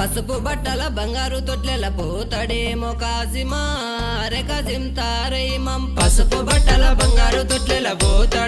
పసుపు బట్టల బంగారు తొట్లెల పోతాడేమో కాసిమా అరే కాసిం తారైమం పసుపు బట్టల బంగారు తొట్లెల పోతాడేమో